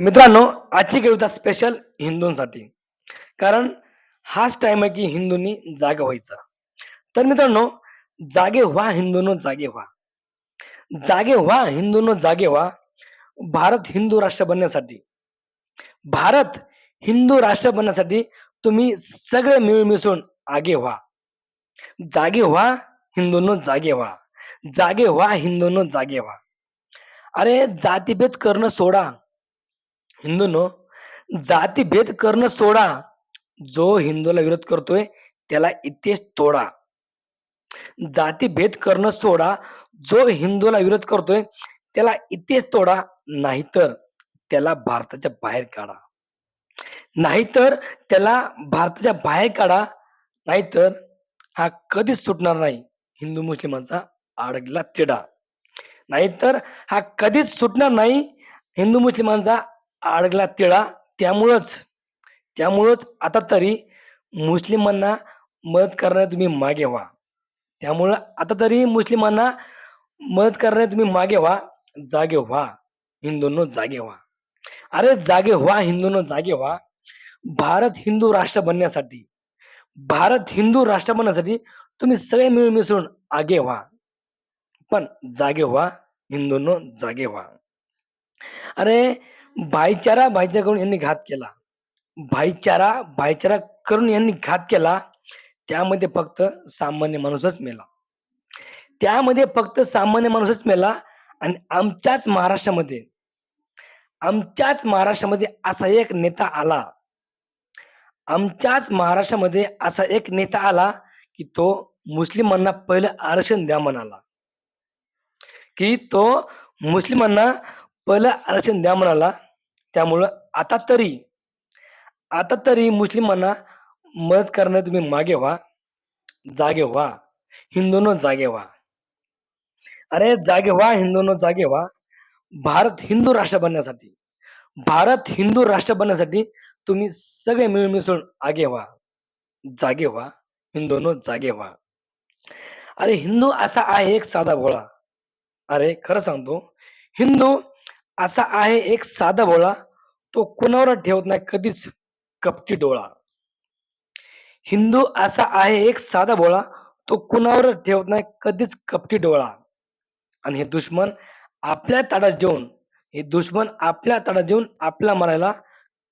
मित्रांनो आजची कविता स्पेशल हिंदूंसाठी. कारण हाच टाइम आहे की हिंदूंनी जागा व्हायचा. तर मित्रांनो जागे व्हा हिंदूंनो जागे व्हा. जागे व्हा हिंदूंनो जागे व्हा. भारत हिंदू राष्ट्र बनण्यासाठी. भारत हिंदू राष्ट्र बनण्यासाठी तुम्ही सगळे मिळून मिसळून आगे व्हा. जागे व्हा हिंदूंनो जागे व्हा. जागे व्हा हिंदूंनो जागे व्हा. अरे जातीभेद करणं सोडा. हिंदूंनो जातीभेद करणं सोडा. जो हिंदूला विरोध करतोय त्याला इथेच तोडा. जातीभेद करणं सोडा. जो हिंदूला विरोध करतोय त्याला इथेच तोडा. नाहीतर त्याला भारताच्या बाहेर काढा. नाहीतर त्याला भारताच्या बाहेर काढा. नाहीतर हा कधीच सुटणार नाही. हिंदू मुस्लिमांचा आडगला तिडा नाहीतर हा कधीच सुटणार नाही. हिंदू मुस्लिमांचा आडगला तिळा त्यामुळंच त्यामुळंच आता तरी मुस्लिमांना मदत करण्यात तुम्ही मागे व्हा. त्यामुळं आता तरी मुस्लिमांना मदत करण्यात तुम्ही मागे व्हा जागे व्हा हिंदूंनो जागे व्हा. अरे जागे व्हा हिंदूंनो जागे व्हा. भारत हिंदू राष्ट्र बनण्यासाठी भारत हिंदू राष्ट्र बनण्यासाठी तुम्ही सगळे मिळून मिसळून आगे व्हा. पण जागे व्हा हिंदूंनो जागे व्हा. अरे भाईचारा भाईचारा करून यांनी घात केला. भाईचारा भाईचारा करून यांनी घात केला त्यामध्ये फक्त सामान्य माणूसच मेला. त्यामध्ये फक्त सामान्य माणूसच मेला आणि आमच्याच महाराष्ट्रामध्ये आमच्याच महाराष्ट्रामध्ये असा एक नेता आला. आमच्याच महाराष्ट्रामध्ये असा एक नेता आला की तो मुस्लिमांना पहिलं आरक्षण द्या म्हणाला. की तो मुस्लिमांना पहिलं आरक्षण द्या म्हणाला. त्यामुळं आता तरी आता तरी मुस्लिमांना मदत करणं तुम्ही मागे व्हा जागे व्हा हिंदूनो जागे व्हा. अरे जागे व्हा हिंदूनो जागे व्हा. भारत हिंदू राष्ट्र बनण्यासाठी भारत हिंदू राष्ट्र बनण्यासाठी तुम्ही सगळे मिळून मिसळून आगे व्हा जागे व्हा हिंदूनो जागे व्हा. अरे हिंदू असा आहे एक साधा भोळा. अरे खरं सांगतो हिंदू असा आहे एक साधा भोळा. तो कुणावर ठेवत नाही कधीच कपटी डोळा. हिंदू असा आहे एक साधा भोळा. तो कुणावर ठेवत नाही कधीच कपटी डोळा. आणि हे दुश्मन आपल्या ताडात जेवून हे दुश्मन आपल्या ताडात जेवून आपल्या मारायला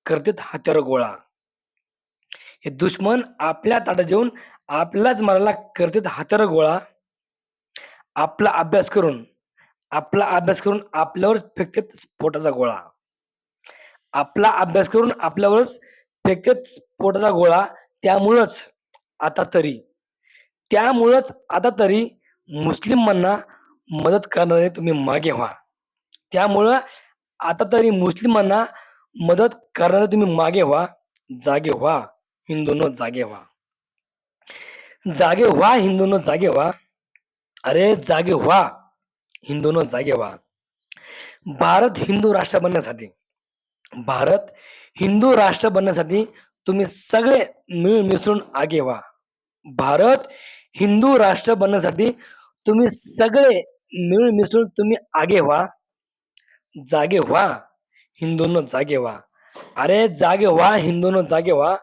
करतात हत्यार गोळा. हे दुश्मन आपल्या ताटात जेवून आपल्याच मारायला करतात हत्यार गोळा. आपला अभ्यास करून आपला अभ्यास करून आपल्यावरच फेकतात स्फोटाचा गोळा. आपला अभ्यास करून आपल्यावरच फेकतात स्फोटाचा गोळा त्यामुळंच आता तरी त्यामुळंच आता तरी मुस्लिमांना मदत करणारे तुम्ही मागे व्हा. त्यामुळं आता तरी मुस्लिमांना मदत करणारे तुम्ही मागे व्हा जागे व्हा हिंदूनो जागे व्हा. जागे व्हा हिंदूनो जागे व्हा. अरे जागे व्हा. हिंदूनो जागे व्हा। भारत हिंदू राष्ट्र बनण्यासाठी भारत हिंदू राष्ट्र बनण्यासाठी तुम्ही सगळे मिळून मिसळून आगे व्हा। भारत हिंदू राष्ट्र बनण्यासाठी तुम्ही सगळे मिळून मिसळून तुम्ही आगे व्हा। जागे व्हा हिंदूंनो जागे व्हा। अरे जागे व्हा हिंदूंनो जागे व्हा।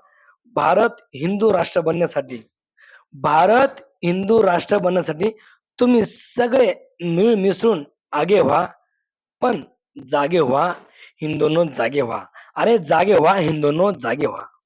भारत हिंदू राष्ट्र बनण्यासाठी भारत हिंदू राष्ट्र बनण्यासाठी तुम्ही सगळे मिळ मिसळून आगे व्हा पण जागे व्हा हिंदूंनो जागे व्हा. अरे जागे व्हा हिंदूंनो जागे व्हा.